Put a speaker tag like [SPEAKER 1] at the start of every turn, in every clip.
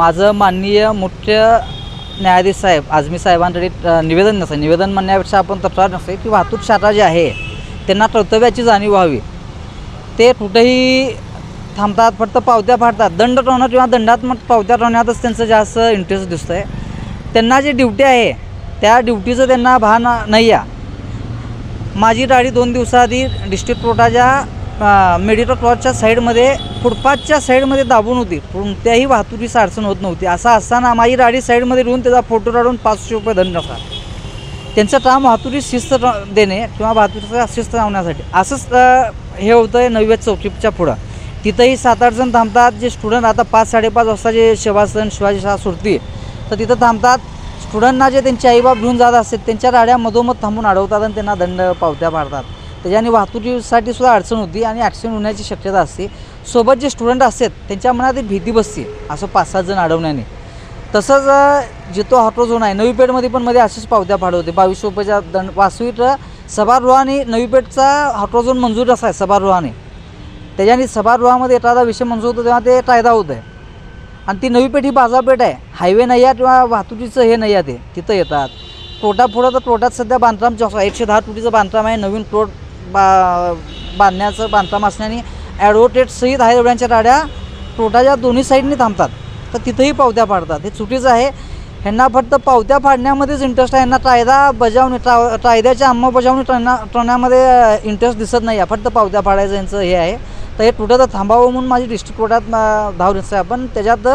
[SPEAKER 1] माझं माननीय मुख्य न्यायाधीश साहेब आझमी साहेबांकडे निवेदन नसेल निवेदन म्हणण्यापेक्षा आपण तक्रार नसेल की वाहतूक शाखा जी आहे त्यांना कर्तव्याची जाणीव व्हावी. ते कुठेही थांबतात फक्त पावत्या फाडतात. दंड ठेवणं किंवा दंडात्मक पावत्या ठेवण्यातच त्यांचं जास्त इंटरेस्ट दिसतं आहे त्यांना जी ड्युटी आहे त्या ड्युटीचं त्यांना भान नाही आहे माझी गाडी दोन दिवसाआधी डिस्ट्रिक्ट कोर्टाच्या मेडिकल क्रॉसच्या साईडमध्ये फुटपाथच्या साईडमध्ये दाबून होती. कोणत्याही वाहतुकीची अडचण होत नव्हती. असं असताना माझी गाडी साईडमध्ये लिहून त्याचा फोटो काढून पाचशे रुपये दंड असा त्यांचं काम वाहतुकी शिस्त देणे किंवा वाहतुकीचा शिस्त लावण्यासाठी. असंच हे होतं आहे नव्या चौकीच्या पुढं. तिथंही सात आठ जण थांबतात. जे स्टुडंट आता पाच साडेपाच वाजता जे शेवासन शिवाजी शाळा सुटती तर तिथं थांबतात. स्टुडंटना जे त्यांचे आईबाप घेऊन जात असतात त्यांच्या गाड्या मधोमध थांबून अडवतात आणि त्यांना दंड पावत्या मारतात. त्याच्याने वाहतुकीसाठी सुद्धा अडचण होती आणि ॲक्सिडेंट होण्याची शक्यता असते. सोबत जे स्टुडंट असतात त्यांच्या मनात एक भीती बसते. असं पाच सात जण अडवण्याने. तसंच जितो हॉटो झोन आहे नवी पेठमध्ये पण मध्ये अशीच पावत्या फाडवते बावीस रुपयाच्या दंड वासवीत सभागृहाने नवी पेठचा झोन मंजूर असा आहे सभागृहाने. त्याच्याने सभागृहामध्ये एखादा विषय मंजूर होतो तेव्हा ते कायदा होत आहे. आणि ती नवी पेठ ही बाजारपेठ आहे. हायवे नाही आहे किंवा वाहतुकीचं हे नाही आहे ते. तिथं येतात. टोटा पुढं तर तोटात सध्या बांधकाम जास्त एकशे दहा कोटीचं बांधकाम आहे. नवीन प्लॉट बा बांधण्याचं बांधकाम असल्याने ॲडव्होकेटसहित आहे एवढ्यांच्या गाड्या. टोटाच्या दोन्ही साईडने थांबतात. तर तिथंही पावत्या पाडतात. हे चुकीचं आहे. ह्यांना फक्त पावत्या फाडण्यामध्येच इंटरेस्ट आहे. ह्यांना कायदा बजावणी टा कायद्याच्या अंमलबजावणी करण्या करण्यामध्ये इंटरेस्ट दिसत नाही आहे फक्त पावत्या फाडायचं यांचं हे आहे. तर हे कुठं तर थांबावं म्हणून माझी डिस्ट्रिक्ट कोर्टात धाव दिसतं आहे. पण त्याच्यात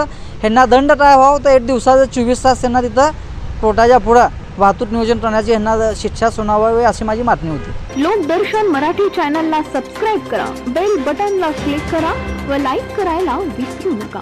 [SPEAKER 1] ह्यांना दंड काय व्हावं तर एक दिवसाचं चोवीस तास त्यांना तिथं कोर्टाच्या पुढं वाहतूक नियोजन करण्याची ह्यांना शिक्षा सुनावावी अशी माझी मागणी होती.
[SPEAKER 2] लोकदर्शन मराठी चॅनलला सबस्क्राईब करा बेल बटनला क्लिक करा व लाईक करायला विसरू नका.